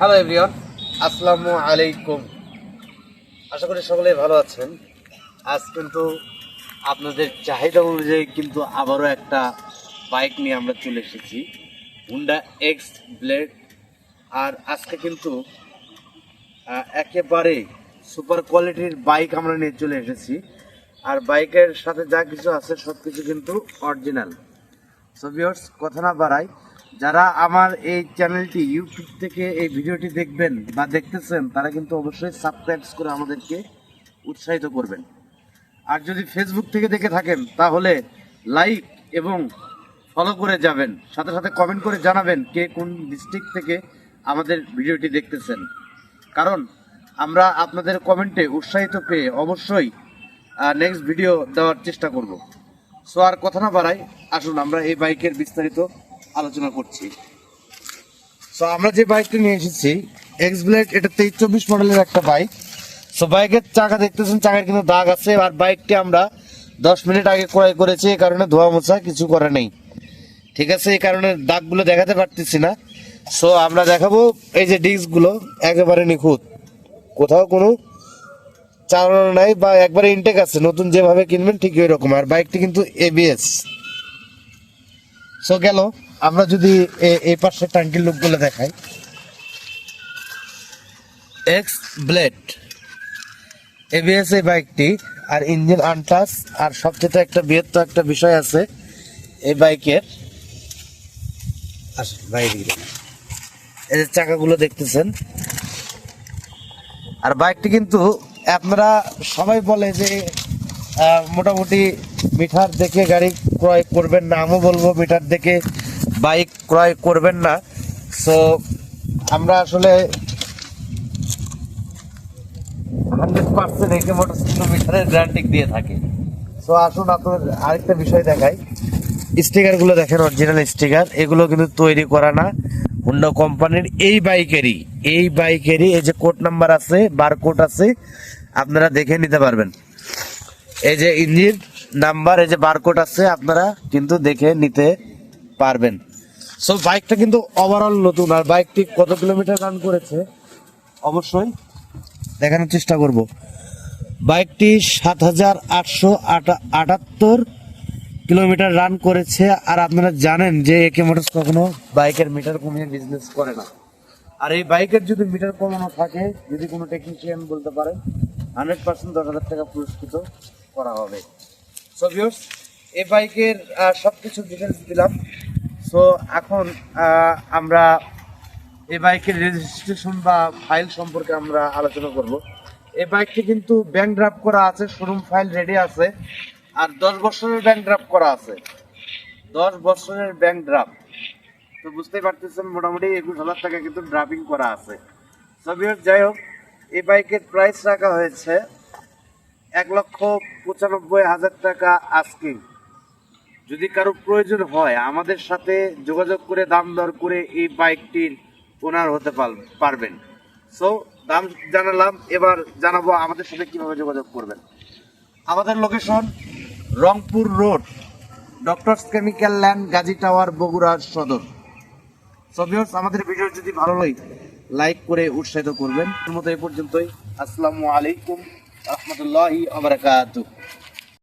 Hello everyone আসসালামু আলাইকুম আশা করি সকলেই ভালো আছেন। আজ কিন্তু আপনাদের চাহিদা অনুযায়ী কিন্তু আবারও একটা বাইক নিয়ে আমরা চলে এসেছি। হুন্ডা এক্স ব্লেড আর আজকে কিন্তু একেবারে সুপার কোয়ালিটির বাইক আমরা নিয়ে চলে এসেছি। আর বাইকের সাথে যা কিছু আছে সব কিছু কিন্তু অরিজিনাল সো কথা না বাড়াই যারা আমার এই চ্যানেলটি ইউটিউব থেকে এই ভিডিওটি দেখবেন বা দেখতেছেন, তারা কিন্তু অবশ্যই সাবস্ক্রাইব করে আমাদেরকে উৎসাহিত করবেন। আর যদি ফেসবুক থেকে দেখে থাকেন, তাহলে লাইক এবং ফলো করে যাবেন। সাথে সাথে কমেন্ট করে জানাবেন কে কোন ডিস্ট্রিক্ট থেকে আমাদের ভিডিওটি দেখতেছেন। কারণ আমরা আপনাদের কমেন্টে উৎসাহিত পেয়ে অবশ্যই নেক্সট ভিডিও দেওয়ার চেষ্টা করব। সো আর কথা না বাড়াই, আসুন আমরা এই বাইকের বিস্তারিত আলোচনা করছি। সো আমরা যে বাইকটা নিয়ে এসেছি এক্স ব্লেড এটা তেইশ চব্বিশ মডেলের একটা বাইক সো বাইকের চাকা দেখতেছেন, চাকার কিন্তু দাগ আছে, আর বাইকটি আমরা দশ মিনিট আগে ক্রয় করেছি, এই কারণে ধোয়া মোছা কিছু করে নেই। ঠিক আছে, এই কারণে দাগগুলো দেখাতে পারতেছি না। সো আমরা দেখাবো এই যে ডিস্কগুলো একেবারে নিখুঁত। কোথাও কোনো চালানো নাই বা একবারে ইনটেক আছে, নতুন যেভাবে কিনবেন ঠিক ওই রকম আর বাইকটি কিন্তু এবিএস সো গেল। আমরা যদি এই পাশে টাঙ্কির লোকগুলো দেখাই। এক্স ব্লেড এবিএস এই বাইকটি আর ইঞ্জিন আনটাস আর সবচেয়ে একটা বৃহত্তর একটা বিষয় আছে এই বাইকের। আসেন বাইরে। এই যে চাকাগুলো দেখতেছেন। আর বাইকটি কিন্তু আপনারা সবাই বলে যে আহ, মোটামুটি মিটার দেখে গাড়ি ক্রয় করবেন না আমিও বলব মিটার দেখে বাইক ক্রয় করবেন না। সো আমরা আসলে হান্ড্রেড পার্সেন্ট একে মোটর কিলোমিটারের গ্যারান্টি দিয়ে থাকি। সো আসুন আপনার আরেকটা বিষয় দেখাই। স্টিকারগুলো দেখেন অরিজিনাল স্টিকার। এগুলো কিন্তু তৈরি করা না। হুন্ডা কোম্পানির এই বাইকেরই এই বাইকেরই এই যে কোড নাম্বার আছে বার কোড আছে, আপনারা দেখে নিতে পারবেন। এই যে ইঞ্জিন নাম্বার এই যে বারকোড আছে, আপনারা কিন্তু দেখে নিতে পারবেন। সো বাইকটা কিন্তু ওভারঅল নতুন, আর বাইকটি কত কিলোমিটার রান করেছে? অবশ্যই দেখানোর চেষ্টা করব। বাইকটি সাত হাজার আটশো আটাত্তর কিলোমিটার রান করেছে, আর আপনারা জানেন যে একে মোটরস কখনো বাইকের মিটার কমিয়ে বিজনেস করে না। আর এই বাইকের যদি মিটার কমানো থাকে, যদি কোনো টেকনিশিয়ান বলতে পারেন হান্ড্রেড পার্সেন্ট দশ হাজার টাকা পুরস্কৃত করা হবে। সো ভিউর্স এই বাইকের সব কিছু ডিটেলস দিলাম। সো এখন আমরা এই বাইকের রেজিস্ট্রেশন বা ফাইল সম্পর্কে আমরা আলোচনা করব। এই বাইকটি কিন্তু ব্যাংক ড্রাফট করা আছে শোরুম ফাইল রেডি আছে, আর দশ বছরের ব্যাংক ড্রাফট করা আছে। দশ বছরের ব্যাংক ড্রাফট তো বুঝতেই পারতেছেন, মোটামুটি একুশ হাজার টাকা কিন্তু ড্রাফিং করা আছে। সবিয়র যাই হোক, এই বাইকের প্রাইস রাখা হয়েছে এক লক্ষ পঁচানব্বই হাজার টাকা আস্কিং যদি কারও প্রয়োজন হয়, আমাদের সাথে যোগাযোগ করে, দাম দর করে এই বাইকটির ওনার হতে পার- পারবেন। সো দাম জানালাম, এবার জানাব আমাদের সাথে কীভাবে যোগাযোগ করবেন। আমাদের location Rangpur road doctors chemical land Gazi tower Bogura Sadar. So আমাদের ভিডিও যদি ভালো লাগে লাইক করে উৎসাহিত করবেন। মতো এই পর্যন্তই। আসসালামু আলাইকুম, রহমতুল্লাহি আবরাকাতুহ